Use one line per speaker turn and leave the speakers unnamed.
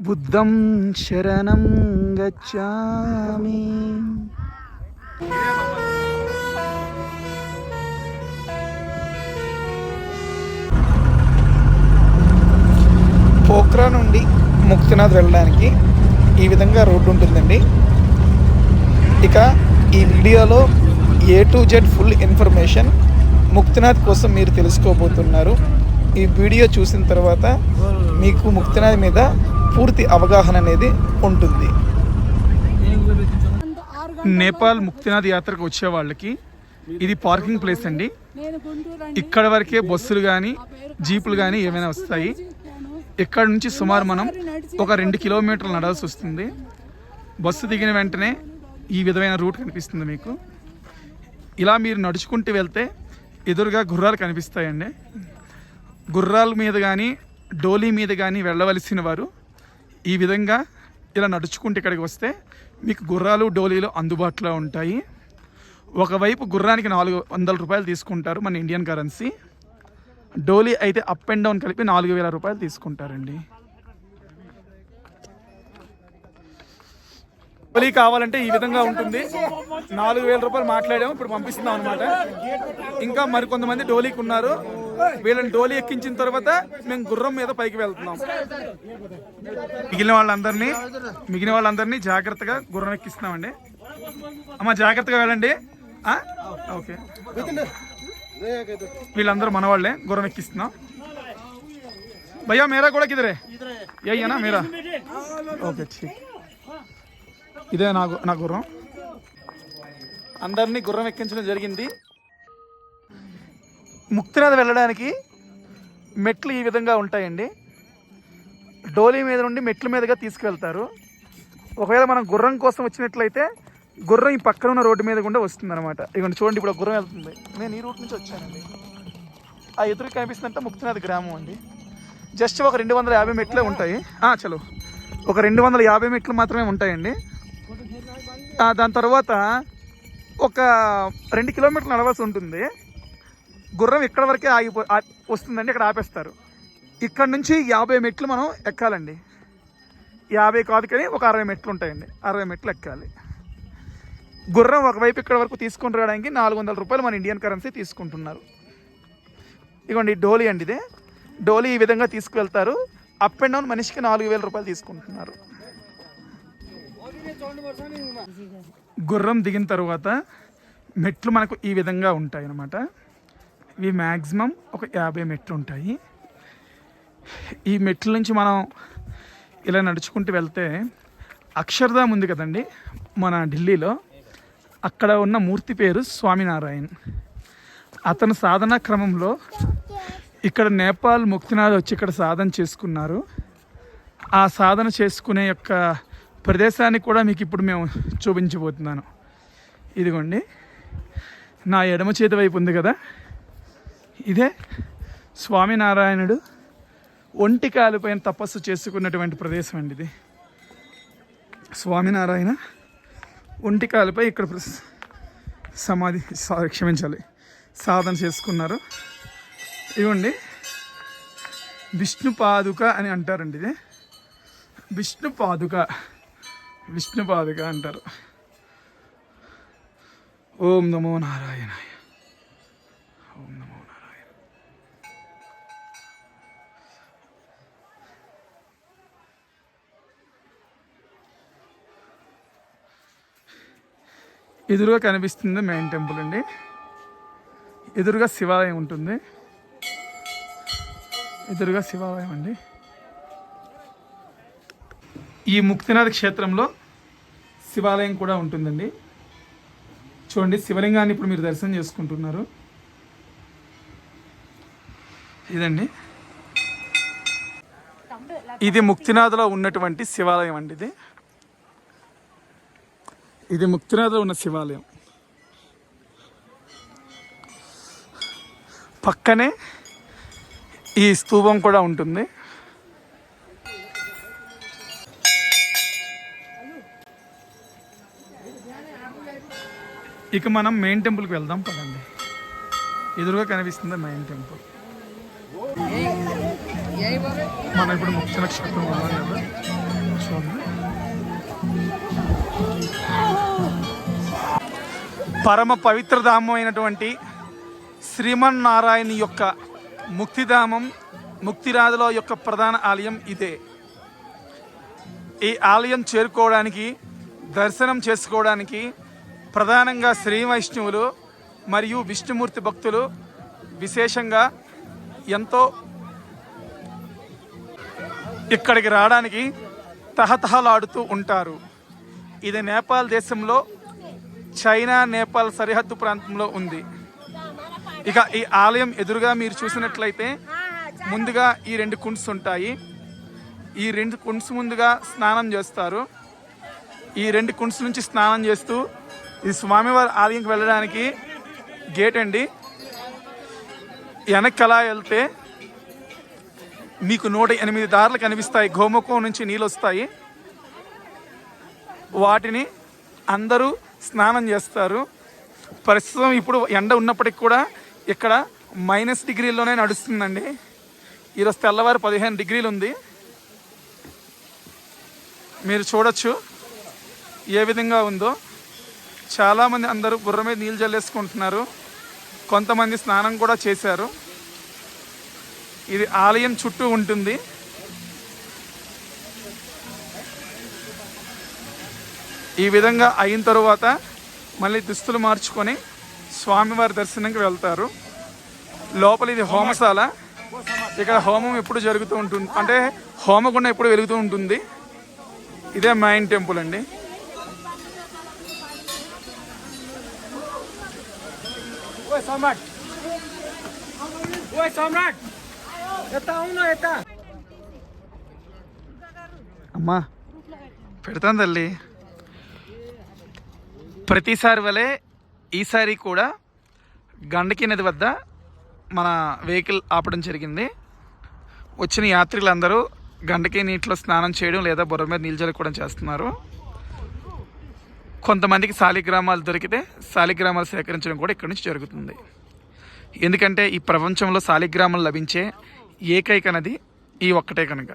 బుద్ధం శరణం గచ్చామి. పోక్రా నుండి ముక్తినాథ్ వెళ్ళడానికి ఈ విధంగా రోడ్డు ఉంటుందండి. ఇక ఈ వీడియోలో A to Z full information Muktinath కోసం మీరు తెలుసుకోబోతున్నారు. ఈ వీడియో చూసిన తర్వాత మీకు ముక్తినాథ్ మీద పూర్తి అవగాహన అనేది ఉంటుంది. నేపాల్ ముక్తినాథ్ యాత్రకు వచ్చే వాళ్ళకి ఇది పార్కింగ్ ప్లేస్ అండి. ఇక్కడ వరకే బస్సులు కానీ జీపులు కానీ ఏమైనా వస్తాయి. ఇక్కడ నుంచి సుమారు మనం ఒక రెండు కిలోమీటర్లు నడాల్సి వస్తుంది. బస్సు దిగిన వెంటనే ఈ విధమైన రూట్ కనిపిస్తుంది మీకు. ఇలా మీరు నడుచుకుంటూ వెళ్తే ఎదురుగా గుర్రాలు కనిపిస్తాయండి. గుర్రాల మీద కానీ డోలీ మీద కానీ వెళ్ళవలసిన వారు ఈ విధంగా ఇలా నడుచుకుంటే ఇక్కడికి వస్తే మీకు గుర్రాలు డోలీలు అందుబాటులో ఉంటాయి. ఒకవైపు గుర్రానికి నాలుగు వందల రూపాయలు తీసుకుంటారు మన ఇండియన్ కరెన్సీ. డోలీ అయితే అప్ అండ్ డౌన్ కలిపి నాలుగు వేల రూపాయలు తీసుకుంటారండి. డోలీ కావాలంటే ఈ విధంగా ఉంటుంది. నాలుగు వేల రూపాయలు మాట్లాడాము ఇప్పుడు పంపిస్తున్నాం అనమాట ఇంకా మరికొంతమంది డోలీకి ఉన్నారు. వీళ్ళని డోలి ఎక్కించిన తర్వాత మేము గుర్రం మీద పైకి వెళ్తున్నాం. మిగిలిన వాళ్ళందరినీ మిగిలిన వాళ్ళందరినీ జాగ్రత్తగా గుర్రం ఎక్కిస్తున్నామండి. అమ్మ జాగ్రత్తగా వెళ్ళండి. ఓకే. వీళ్ళందరూ మన వాళ్ళే గుర్రం ఎక్కిస్తున్నాం. భయ్యా మేరా కూడా కిదరే ఏనా మేరా? ఓకే ఠీక్ ఇదే నా నా గుర్రం. అందరినీ గుర్రం ఎక్కించడం జరిగింది. ముక్తినాథ్ వెళ్ళడానికి మెట్లు ఈ విధంగా ఉంటాయండి. డోలీ మీద నుండి మెట్ల మీదుగా తీసుకువెళ్తారు ఒకవేళ మనం గుర్రం కోసం వచ్చినట్లయితే గుర్రం ఈ పక్కన ఉన్న రోడ్డు మీద కూడా వస్తుంది అనమాట చూడండి ఇప్పుడు గుర్రం వెళ్తుంది. నేను ఈ రూట్ నుంచి వచ్చానండి. ఆ ఎదురు కనిపిస్తుందంటే ముక్తినాథ్ గ్రామం అండి. జస్ట్ ఒక రెండు వందల యాభై మెట్లే ఉంటాయి. చలో. ఒక రెండు వందల యాభై మెట్లు మాత్రమే ఉంటాయండి. దాని తర్వాత ఒక రెండు కిలోమీటర్లు నడవాల్సి ఉంటుంది. గుర్రం ఇక్కడ వరకే ఆగిపో వస్తుందండి ఇక్కడ ఆపేస్తారు. ఇక్కడ నుంచి యాభై మెట్లు మనం ఎక్కాలండి. యాభై కాదు కానీ ఒక అరవై మెట్లు ఉంటాయండి. అరవై మెట్లు ఎక్కాలి. గుర్రం ఒకవైపు ఇక్కడ వరకు తీసుకొని రావడానికి నాలుగు వందల రూపాయలు మన ఇండియన్ కరెన్సీ తీసుకుంటున్నారు. ఇదిగోండి డోలీ అండి ఇదే. డోలీ ఈ విధంగా తీసుకువెళ్తారు. అప్ అండ్ డౌన్ మనిషికి నాలుగు వేల రూపాయలు తీసుకుంటున్నారు. గుర్రం దిగిన తర్వాత మెట్లు మనకు ఈ విధంగా ఉంటాయి అన్నమాట ఇవి మ్యాక్సిమం ఒక యాభై మెట్లు ఉంటాయి. ఈ మెట్ల నుంచి మనం ఇలా నడుచుకుంటూ వెళ్తే అక్షర్ధామ్ ఉంది కదండి మన ఢిల్లీలో. అక్కడ ఉన్న మూర్తి పేరు స్వామినారాయణ్. అతను సాధనా క్రమంలో ఇక్కడ నేపాల్ ముక్తినాథ్ వచ్చి ఇక్కడ సాధన చేసుకున్నారు. ఆ సాధన చేసుకునే యొక్క ప్రదేశాన్ని కూడా మీకు ఇప్పుడు మేము చూపించబోతున్నాను. ఇదిగోండి నా ఎడమ చేతి వైపు ఉంది కదా. ఇదే స్వామినారాయణుడు ఒంటి కాలుపైన తపస్సు చేసుకున్నటువంటి ప్రదేశం అండి ఇది. స్వామినారాయణ ఒంటి కాలుపై ఇక్కడ సమాధి క్షమించాలి సాధన చేసుకున్నారు. ఇవ్వండి. విష్ణు పాదుక అని అంటారండి ఇది. విష్ణు పాదుక విష్ణు పాదుక అంటారు. ఓం నమో నారాయణాయ. ఓం నమో ఎదురుగా కనిపిస్తుంది మెయిన్ టెంపుల్ అండి. ఎదురుగా శివాలయం ఉంటుంది. ఎదురుగా శివాలయం అండి. ఈ ముక్తినాథ్ క్షేత్రంలో శివాలయం కూడా ఉంటుందండి. చూడండి శివలింగాన్ని ఇప్పుడు మీరు దర్శనం చేసుకుంటున్నారు. ఇదండి. ఇది ముక్తినాథ్లో ఉన్నటువంటి శివాలయం అండి ఇది. ఇది ముక్తినాథ్లో ఉన్న శివాలయం. పక్కనే ఈ స్తూపం కూడా ఉంటుంది. ఇక మనం మెయిన్ టెంపుల్కి వెళ్దాం పదండి. ఎదురుగా కనిపిస్తుంది మెయిన్ టెంపుల్. మనం ఇప్పుడు ముఖ్య నక్షత్రం ఉన్నాం కదా. చూడండి. పరమ పవిత్రధామమైనటువంటి శ్రీమన్నారాయణ యొక్క ముక్తిధామం ముక్తిరాజుల యొక్క ప్రధాన ఆలయం ఇదే. ఈ ఆలయం చేరుకోవడానికి దర్శనం చేసుకోవడానికి ప్రధానంగా శ్రీ వైష్ణవులు మరియు విష్ణుమూర్తి భక్తులు విశేషంగా ఎంతో ఇక్కడికి రావడానికి తహతహలాడుతూ ఉంటారు. ఇది నేపాల్ దేశంలో చైనా నేపాల్ సరిహద్దు ప్రాంతంలో ఉంది. ఇక ఈ ఆలయం ఎదురుగా మీరు చూసినట్లయితే ముందుగా ఈ రెండు కుండ్స్ ఉంటాయి. ఈ రెండు కుండ్స్ ముందుగా స్నానం చేస్తారు. ఈ రెండు కుండ్స్ నుంచి స్నానం చేస్తూ ఈ స్వామివారి ఆలయంకి వెళ్ళడానికి గేట్ అండి. వెనక్కి అలా వెళ్తే మీకు నూట ఎనిమిది దారులు కనిపిస్తాయి. గోముఖం నుంచి నీళ్ళు వస్తాయి. వాటిని అందరూ స్నానం చేస్తారు. ప్రస్తుతం ఇప్పుడు ఎండ ఉన్నప్పటికి కూడా ఇక్కడ మైనస్ డిగ్రీలోనే నడుస్తుందండి. ఈరోజు తెల్లవారు పదిహేను డిగ్రీలు ఉంది మీరు చూడొచ్చు ఏ విధంగా ఉందో. చాలామంది అందరూ బుర్ర మీద నీళ్ళు జల్లేసుకుంటున్నారు. కొంతమంది స్నానం కూడా చేశారు. ఇది ఆలయం చుట్టూ ఉంటుంది. ఈ విధంగా అయిన తరువాత మళ్ళీ దుస్తులు మార్చుకొని స్వామివారి దర్శనంకి వెళ్తారు. లోపల ఇది హోమశాల. ఇక్కడ హోమం ఎప్పుడు జరుగుతూ ఉంటుంది అంటే హోమగుండం ఎప్పుడు వెలుగుతూ ఉంటుంది. ఇదే మైన్ టెంపుల్ అండి! అమ్మా పెడతాను తల్లి. ప్రతిసారి వలె ఈసారి కూడా గండకి నది వద్ద మన వెహికల్ ఆపడం జరిగింది. వచ్చిన యాత్రికులందరూ గండకి నీటిలో స్నానం చేయడం లేదా బుర్ర మీద నీళ్ళు జరుపుకోవడం చేస్తున్నారు. కొంతమందికి శాలిగ్రామాలు దొరికితే శాలిగ్రామాలు సేకరించడం కూడా ఇక్కడి నుంచి జరుగుతుంది. ఎందుకంటే ఈ ప్రపంచంలో శాలిగ్రామాలు లభించే ఏకైక నది ఈ ఒక్కటే కనుక.